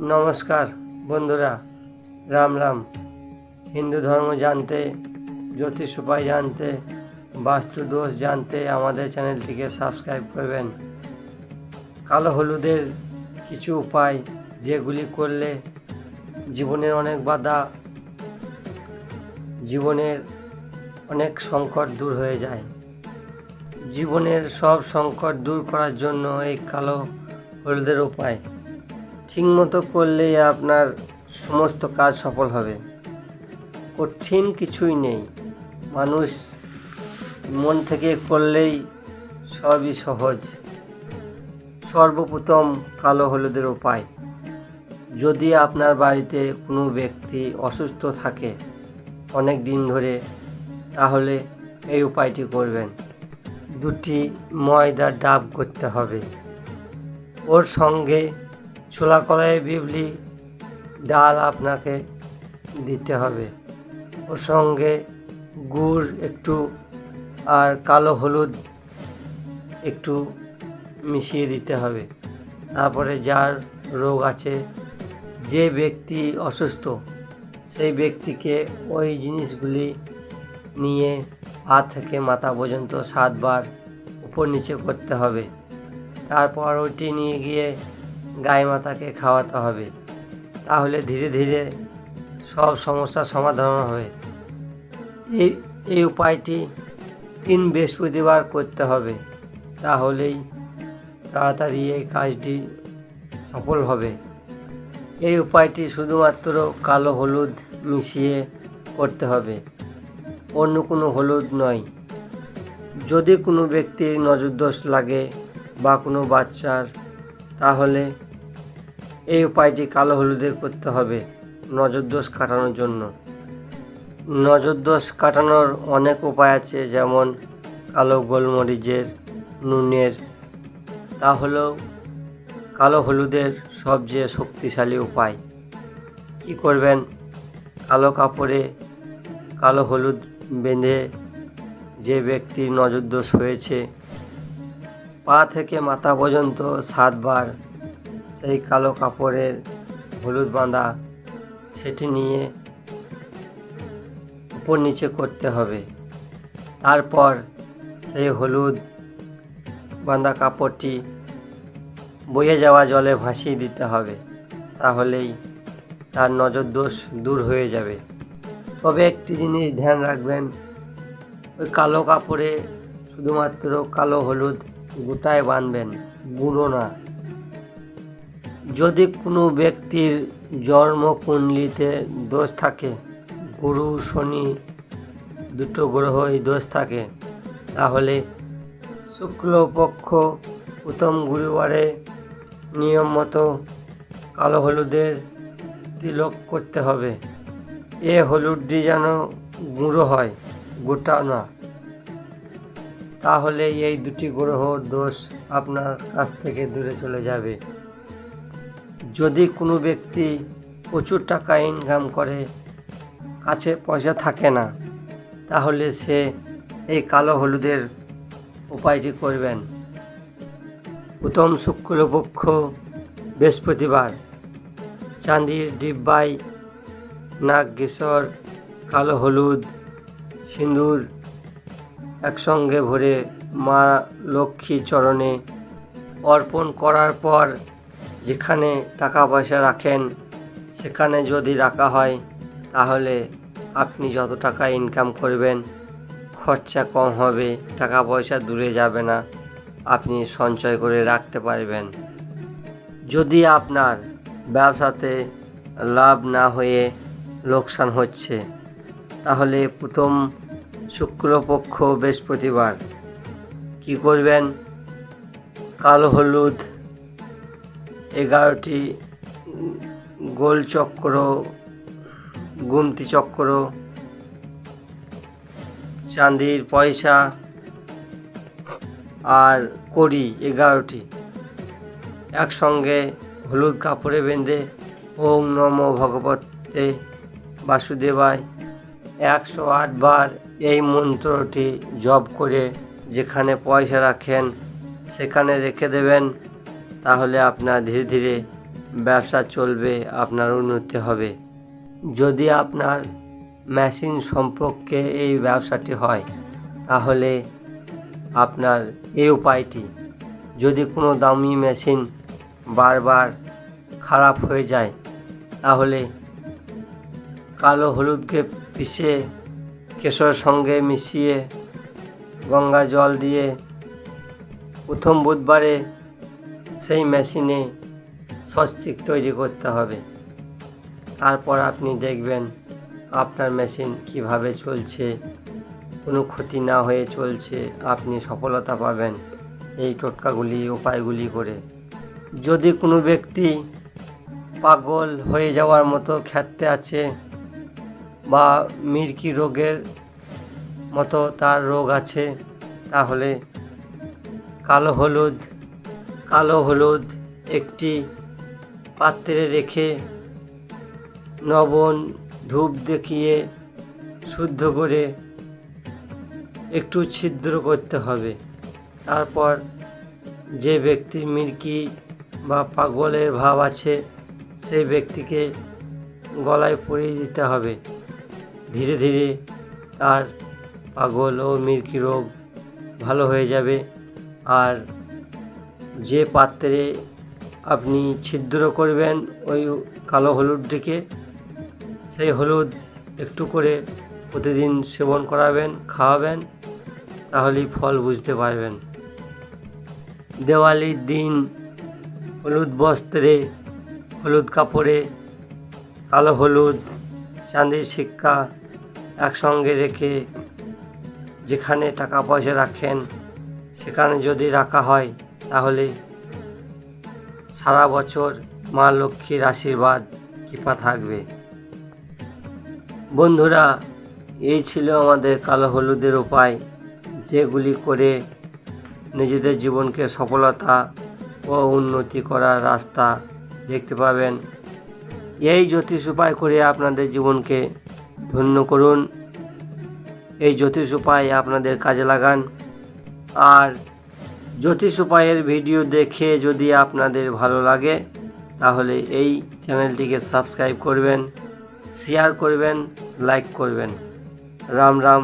নমস্কার, বন্ধুরা। রাম রাম। হিন্দু ধর্ম জানতে, জ্যোতিষ উপায় জানতে, বাস্তু দোষ জানতে আমাদের চ্যানেলটিকে সাবস্ক্রাইব করবেন। কালো হলুদের কিছু উপায়, যেগুলি করলে জীবনের অনেক বাধা, জীবনের অনেক সংকট দূর হয়ে যায়। জীবনের সব সংকট দূর করার জন্য এই কালো হলুদের উপায়। ঠিকমতো করলেই আপনার সমস্ত কাজ সফল হবে। কঠিন কিছুই নেই। মানুষ মন থেকে করলেই সবই সহজ। সর্বপ্রথম কালো হলুদের উপায়। যদি আপনার বাড়িতে কোনো ব্যক্তি অসুস্থ থাকে অনেক দিন ধরে, তাহলে এই উপায়টি করবেন। দুটি ময়দার ডাব করতে হবে। ওর সঙ্গে ছোলা কলাই বিবলি, ডাল আপনাকে দিতে হবে। ওর সঙ্গে গুড় একটু আর কালো হলুদ একটু মিশিয়ে দিতে হবে। তারপরে যার রোগ আছে, যে ব্যক্তি অসুস্থ, সেই ব্যক্তিকে ওই জিনিসগুলি নিয়ে পা থেকে মাথা পর্যন্ত সাতবার উপর নিচে করতে হবে। তারপর ওইটি নিয়ে গিয়ে গায়ে মাতাকে খাওয়াতে হবে। তাহলে ধীরে ধীরে সব সমস্যার সমাধান হবে। এই এই উপায়টি তিন বৃহস্পতিবার করতে হবে। তাহলেই তাড়াতাড়ি এই কাজটি সফল হবে। এই উপায়টি শুধুমাত্র কালো হলুদ মিশিয়ে করতে হবে। অন্য কোনো হলুদ নয়। যদি কোনো ব্যক্তির নজরদোষ লাগে বা কোনো বাচ্চার, তাহলে এই উপায়টি কালো হলুদের করতে হবে নজরদোষ কাটানোর জন্য। নজরদোষ কাটানোর অনেক উপায় আছে, যেমন কালো গোলমরিচের, নুনের। তা হলো কালো হলুদের সবচেয়ে শক্তিশালী উপায়। কি করবেন? কালো কাপড়ে কালো হলুদ বেঁধে যে ব্যক্তির নজরদোষ হয়েছে, পা থেকে মাথা পর্যন্ত সাতবার সেই কালো কাপড়ের হলুদ বাঁধা সেটি নিয়ে উপর নিচে করতে হবে। তারপর সেই হলুদ বাঁধা কাপড়টি বয়ে যাওয়া জলে ভাসিয়ে দিতে হবে, তাহলেই তার নজর দোষ দূর হয়ে যাবে। তবে একটি জিনিস ধ্যান রাখবেন, ওই কালো কাপড়ে শুধুমাত্র কালো হলুদ গোটায় বাঁধবেন, গুঁড়ো না। যদি কোনো ব্যক্তির জন্মকুণ্ডলিতে দোষ থাকে, গুরু, শনি দুটো গ্রহই দোষ থাকে, তাহলে শুক্লপক্ষ প্রথম গুরুবারে নিয়ম মতো কালো হলুদের তিলক করতে হবে। এ হলুদটি যেন গুঁড়ো হয়, গোটা না। তাহলে এই দুটি গ্রহর দোষ আপনার কাছ থেকে দূরে চলে যাবে। যদি কোনো ব্যক্তি প্রচুর টাকা ইনকাম করে, কাছে পয়সা থাকে না, তাহলে সে এই কালো হলুদের উপায়টি করবেন। প্রথম শুক্লপক্ষ বৃহস্পতিবার, চাঁদির ডিব্বাই নাগকেশর, কালো হলুদ, সিঁদুর একসঙ্গে ভরে মা লক্ষ্মী চরণে অর্পণ করার পর যেখানে টাকা পয়সা রাখেন, সেখানে যদি রাখা হয়, তাহলে আপনি যত টাকা ইনকাম করবেন, খরচা কম হবে টাকা পয়সা দূরে যাবে না, আপনি সঞ্চয় করে রাখতে পারবেন। যদি আপনার ব্যবসাতে লাভ না হয়ে লোকসান হচ্ছে, তাহলে প্রথম শুক্রপক্ষ বৃহস্পতিবার। কি করবেন? কালো হলুদ এগারোটি গোল চক্র, গুমতি চক্র, চাঁদির পয়সা আর কড়ি এগারোটি। একসঙ্গে হলুদ কাপড়ে বেঁধে ওম নম ভগবতে বাসুদেবায় একশো আট বার এই মন্ত্রটি জপ করে যেখানে পয়সা রাখেন সেখানে রেখে দেবেন তাহলে আপনার ধীরে ধীরে ব্যবসা চলবে, আপনার উন্নতি হবে। যদি আপনার মেশিন সম্পর্কে এই ব্যবসাটি হয়, তাহলে আপনার এই উপায়টি, যদি কোনো দামি মেশিন বারবার খারাপ হয়ে যায়, তাহলে কালো হলুদকে পিষে কেশর সঙ্গে মিশিয়ে গঙ্গা জল দিয়ে প্রথম বুধবারে সেই মেশিনে স্বস্তিক তৈরি করতে হবে। তারপর আপনি দেখবেন আপনার মেশিন কীভাবে চলছে, কোনো ক্ষতি না হয়ে চলছে, আপনি সফলতা পাবেন এই টোটকাগুলি, উপায়গুলি করে। যদি কোনো ব্যক্তি পাগল হয়ে যাওয়ার মতো খ্যাতে আছে বা মির্কি রোগের মতো তার রোগ আছে, তাহলে কালো হলুদ কালো হলুদ একটি পাত্রে রেখে নবন ধূপ দেখিয়ে শুদ্ধ করে একটু ছিদ্র করতে হবে। তারপর যে ব্যক্তি মির্কি বা পাগলের ভাব আছে, সেই ব্যক্তিকে গলায় পরিয়ে দিতে হবে। ধীরে ধীরে তার পাগল ও মির্কি রোগ ভালো হয়ে যাবে আর যে পাত্রে আপনি ছিদ্র করবেন ওই কালো হলুদটিকে, সেই হলুদ একটু করে প্রতিদিন সেবন করাবেন, খাওয়াবেন, তাহলেই ফল বুঝতে পারবেন। দেওয়ালির দিন হলুদ বস্ত্রে, হলুদ কাপড়ে কালো হলুদ, চাঁদির সিক্কা একসঙ্গে রেখে যেখানে টাকা পয়সা রাখেন, সেখানে যদি রাখা হয় তাহলে সারা বছর মা লক্ষ্মীর আশীর্বাদ কৃপা থাকবে। বন্ধুরা, এই ছিল আমাদের কালো হলুদের উপায়, যেগুলি করে নিজেদের জীবনকে সফলতা ও উন্নতি করার রাস্তা দেখতে পাবেন। এই জ্যোতিষ উপায় করে আপনাদের জীবনকে ধন্য করুন। এই জ্যোতিষ উপায় আপনাদের কাজে লাগান। আর জ্যোতিষ উপায়ের ভিডিও দেখে যদি আপনাদের ভালো লাগে, তাহলে এই চ্যানেলটিকে সাবস্ক্রাইব করবেন, শেয়ার করবেন, লাইক করবেন। রাম রাম।